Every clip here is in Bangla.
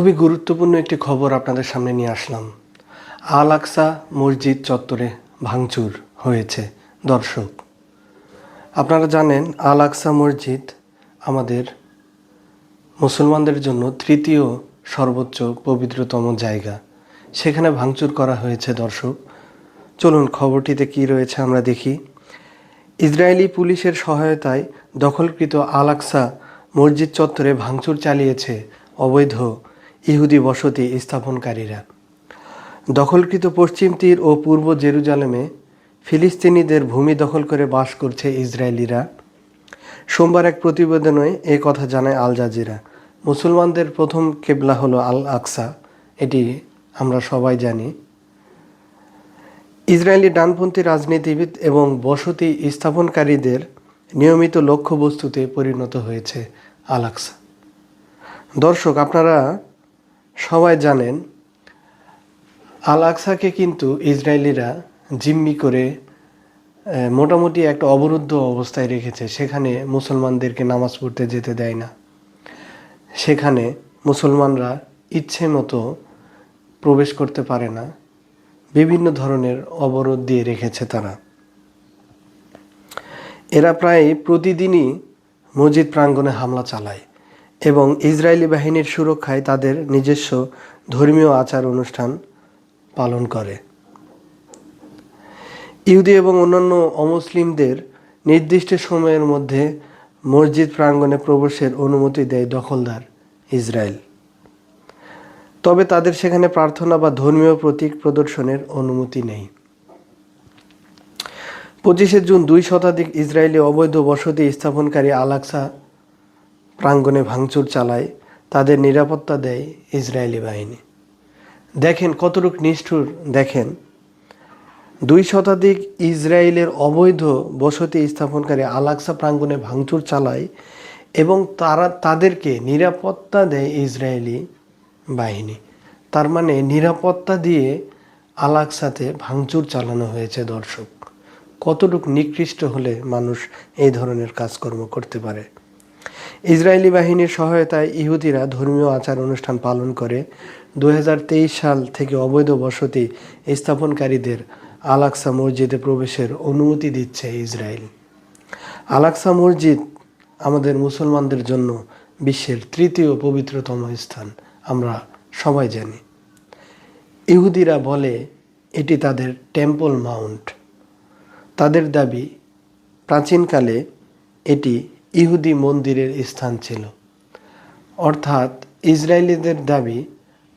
খুবই গুরুত্বপূর্ণ একটি খবর আপনাদের সামনে নিয়ে আসলাম। আল আকসা মসজিদ চত্বরে ভাঙচুর হয়েছে, দর্শক। আপনারা জানেন আল আকসা মসজিদ আমাদের মুসলমানদের জন্য তৃতীয় সর্বোচ্চ পবিত্রতম জায়গা। সেখানে ভাঙচুর করা হয়েছে, দর্শক। চলুন, খবরটিতে কি রয়েছে আমরা দেখি। ইসরায়েলি পুলিশের সহায়তায় দখলকৃত আল আকসা মসজিদ চত্বরে ভাঙচুর চালিয়েছে অবৈধ ইহুদি বসতি স্থাপনকারীরা। দখলকৃত পশ্চিম তীর ও পূর্ব জেরুজালেমে ফিলিস্তিনিদের ভূমি দখল করে বাস করছে ইসরায়েলিরা। সোমবার এক প্রতিবেদনে এ কথা জানায় আল জাজিরা। মুসলমানদের প্রথম কেবলা হলো আল আকসা, এটি আমরা সবাই জানি। ইসরায়েলি ডানপন্থী রাজনীতিবিদ এবং বসতি স্থাপনকারীদের নিয়মিত লক্ষ্যবস্তুতে পরিণত হয়েছে আল আকসা। দর্শক, আপনারা সবাই জানেন আল আকসাকে কিন্তু ইসরায়েলিরা জিম্মি করে মোটামুটি একটা অবরুদ্ধ অবস্থায় রেখেছে। সেখানে মুসলমানদেরকে নামাজ পড়তে যেতে দেয় না। সেখানে মুসলমানরা ইচ্ছে মতো প্রবেশ করতে পারে না। বিভিন্ন ধরনের অবরোধ দিয়ে রেখেছে তারা। এরা প্রায় প্রতিদিনই মসজিদ প্রাঙ্গণে হামলা চালায়। এবং ইসরায়েলি বাহিনীর সুরক্ষায় তাদের নিজস্ব ধর্মীয় আচার অনুষ্ঠান পালন করে। ইহুদি এবং অন্যান্য অমুসলিমদের নির্দিষ্ট সময়ের মধ্যে মসজিদ প্রাঙ্গণে প্রবেশের অনুমতি দেয় দখলদার ইসরায়েল। তবে তাদের সেখানে প্রার্থনা বা ধর্মীয় প্রতীক প্রদর্শনের অনুমতি নেই। পঁচিশে জুন দুই শতাধিক ইসরায়েলি অবৈধ বসতি স্থাপনকারী আলাক্সা প্রাঙ্গণে ভাঙচুর চালায়, তাদের নিরাপত্তা দেয় ইসরায়েলি বাহিনী। দেখেন কতটুক নিষ্ঠুর, দেখেন। দুই শতাধিক ইসরায়েলের অবৈধ বসতি স্থাপনকারী আলাক্সা প্রাঙ্গণে ভাঙচুর চালায় এবং তারা, তাদেরকে নিরাপত্তা দেয় ইসরায়েলি বাহিনী। তার মানে নিরাপত্তা দিয়ে আলাক্সাতে ভাঙচুর চালানো হয়েছে দর্শক। কতটুক নিকৃষ্ট হলে মানুষ এই ধরনের কাজকর্ম করতে পারে? ইসরায়েলি বাহিনীর সহায়তায় ইহুদিরা ধর্মীয় আচার অনুষ্ঠান পালন করে দু হাজার তেইশ সাল থেকে অবৈধ বসতি স্থাপনকারীদের আলাক্সা মসজিদে প্রবেশের অনুমতি দিচ্ছে ইসরায়েল। আলাক্সা মসজিদ আমাদের মুসলমানদের জন্য বিশ্বের তৃতীয় পবিত্রতম স্থান, আমরা সবাই জানি। ইহুদিরা বলে, এটি তাদের টেম্পল মাউন্ট। তাদের দাবি, প্রাচীনকালে এটি ইহুদি মন্দিরের স্থান ছিল। অর্থাৎ ইসরায়েলিদের দাবি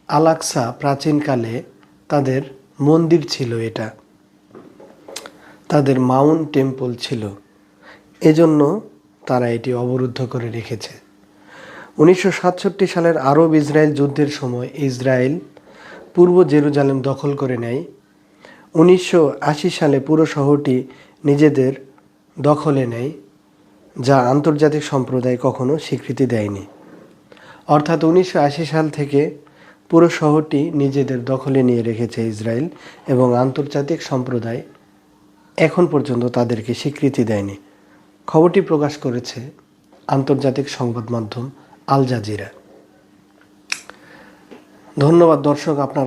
আলাক্সা প্রাচীনকালে তাদের মন্দির ছিল এটা। তাদের মাউন্ট টেম্পল ছিল। এজন্য তারা এটি অবরুদ্ধ করে রেখেছে। উনিশশো সাতষট্টি সালের আরব ইসরায়েল যুদ্ধের সময় ইসরায়েল পূর্ব জেরুজালেম দখল করে নেয়। উনিশশো আশি সালে পুরো শহরটি নিজেদের দখলে নেয়। যা আন্তর্জাতিক সম্প্রদায় কখনো স্বীকৃতি দেয়নি। অর্থাৎ উনিশশো আশি সাল থেকে পুরো শহরটি নিজেদের দখলে নিয়ে রেখেছে ইসরায়েল এবং আন্তর্জাতিক সম্প্রদায় এখন পর্যন্ত তাদেরকে স্বীকৃতি দেয়নি। খবরটি প্রকাশ করেছে আন্তর্জাতিক সংবাদ মাধ্যম আল জাজিরা। ধন্যবাদ দর্শক, আপনার